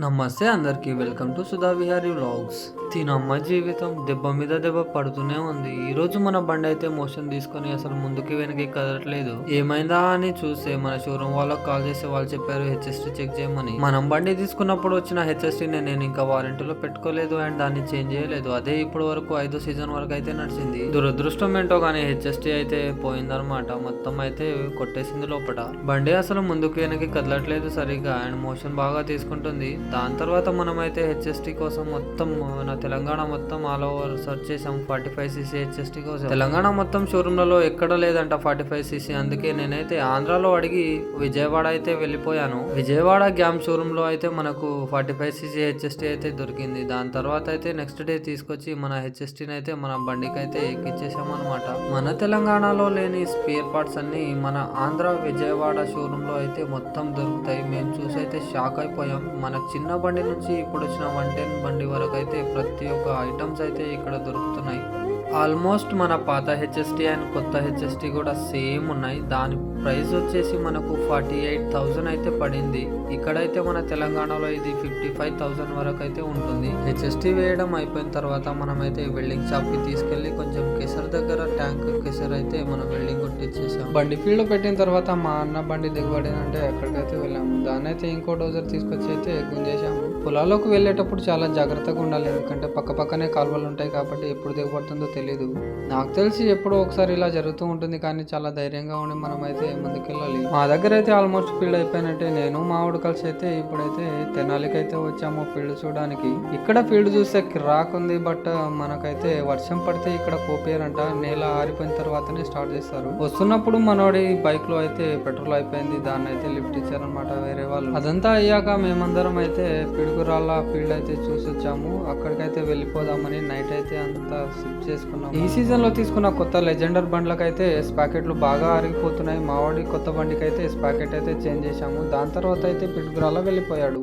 నమస్తే అందరికీ welcome to Sudha Vihari vlogs. తినమ్మ జీవితం దెబ్బ మీద దెబ్బ పడుతూనే ఉంది. ఈ రోజు మన బండి అయితే మోషన్ తీసుకొని అసలు ముందుకి వెనక్కి కదలట్లేదు. ఏమైందా అని చూస్తే మన షోరూమ్ వాళ్ళకి కాల్ చేసి వాళ్ళు చెప్పారు హెచ్ఎస్టీ చెక్ చేయమని. మనం బండి తీసుకున్నప్పుడు వచ్చిన హెచ్ఎస్టీని నేను ఇంకా వారంటీలో పెట్టుకోలేదు అండ్ దాన్ని చేంజ్ చేయలేదు. అదే ఇప్పటి వరకు ఐదో సీజన్ వరకు అయితే నడిచింది. దురదృష్టం ఏంటో కానీ హెచ్ఎస్టీ అయితే పోయిందనమాట మొత్తం అయితే కొట్టేసింది లోపల బండి అసలు ముందుకు వెనక్కి కదలట్లేదు సరిగా అండ్ మోషన్ బాగా తీసుకుంటుంది. దాని తర్వాత మనమైతే హెచ్ఎస్టీ కోసం మొత్తం మన తెలంగాణ మొత్తం ఆల్ ఓవర్ సెర్చ్ చేసాం. ఫార్టీ ఫైవ్ సీసీ హెచ్ఎస్టీ కోసం. తెలంగాణ మొత్తం షోరూమ్లలో ఎక్కడ లేదంట ఫార్టీ ఫైవ్ సీసీ. అందుకే నేనైతే ఆంధ్రాలో అడిగి విజయవాడ అయితే వెళ్ళిపోయాను. విజయవాడ గ్యామ్ షోరూంలో అయితే మనకు ఫార్టీ ఫైవ్ సీసీ హెచ్ఎస్టీ అయితే దొరికింది. దాని తర్వాత అయితే నెక్స్ట్ డే తీసుకొచ్చి మన హెచ్ఎస్టీని అయితే మన బండికి అయితే ఎక్కించేసాం అనమాట మన తెలంగాణలో లేని స్పేర్ పార్ట్స్ అన్ని మన ఆంధ్ర విజయవాడ షోరూంలో అయితే మొత్తం దొరుకుతాయి. మేము చూసి అయితే షాక్ అయిపోయాం. మన చిన్న బండి నుంచి ఇప్పుడు వచ్చిన వన్ టెన్ బండి వరకు అయితే ప్రతి ఒక్క ఐటమ్స్ అయితే ఇక్కడ దొరుకుతున్నాయి. ఆల్మోస్ట్ మన పాత హెచ్ఎస్టీ అండ్ కొత్త హెచ్ఎస్టీ కూడా సేమ్ ఉన్నాయి. దాని ప్రైస్ వచ్చేసి మనకు ఫార్టీ ఎయిట్ థౌజండ్ అయితే పడింది. ఇక్కడైతే మన తెలంగాణలో ఇది ఫిఫ్టీ ఫైవ్ థౌజండ్ వరకు అయితే ఉంటుంది. హెచ్ఎస్టీ వేయడం అయిపోయిన తర్వాత మనమైతే వెల్డింగ్ షాప్కి తీసుకెళ్ళి కొంచెం కెసర్ దగ్గర ట్యాంక్ కెసర్ అయితే మనం వెల్డింగ్ కొట్టించేసాం బండి ఫీల్డ్ పెట్టిన తర్వాత మా అన్న బండి దిగబడిందంటే అక్కడికైతే వెళ్ళాము. దాన్ని అయితే ఇంకో డోజర్ తీసుకొచ్చి అయితే గుంజేసాము పొలాలకు వెళ్ళేటప్పుడు చాలా జాగ్రత్తగా ఉండాలి. ఎందుకంటే పక్క పక్కనే కాలువలు ఉంటాయి కాబట్టి ఎప్పుడు దిగబడుతుందో తెలియదు నాకు తెలిసి ఎప్పుడో ఒకసారి ఇలా జరుగుతూ ఉంటుంది కానీ చాలా ధైర్యంగా ఉండి మనం అయితే ముందుకెళ్ళాలి. మా దగ్గర అయితే ఆల్మోస్ట్ ఫీల్డ్ అయిపోయినట్టే నేను మా వాడు కలిసి అయితే ఇప్పుడైతే తెనాలికి అయితే వచ్చాము ఫీల్డ్ చూడడానికి. ఇక్కడ ఫీల్డ్ చూస్తే కిరాక్ ఉంది బట్ మనకైతే వర్షం పడితే ఇక్కడ కోపేరంట నేల ఆరిపోయిన తర్వాతనే స్టార్ట్ చేస్తారు. వస్తున్నప్పుడు మనోడి బైక్లో అయితే పెట్రోల్ అయిపోయింది. దాన్ని అయితే లిఫ్ట్ ఇచ్చారనమాట వేరే వాళ్ళు. అదంతా అయ్యాక మేమందరం అయితే పిడుగురాళ్ళ ఫీల్డ్ అయితే చూసి వచ్చాము అక్కడికైతే వెళ్ళిపోదామని నైట్ అయితే అంతా సిప్ తీసుకున్నాం. ఈ సీజన్లో తీసుకున్న కొత్త లెజెండర్ బండ్లకైతే ప్యాకెట్లు బాగా ఆరిగిపోతున్నాయి మావాడి కొత్త బండికి అయితే ప్యాకెట్ అయితే చేంజ్ చేశాము. దాని తర్వాత అయితే పిడుగురాళ్ళ వెళ్ళిపోయాడు.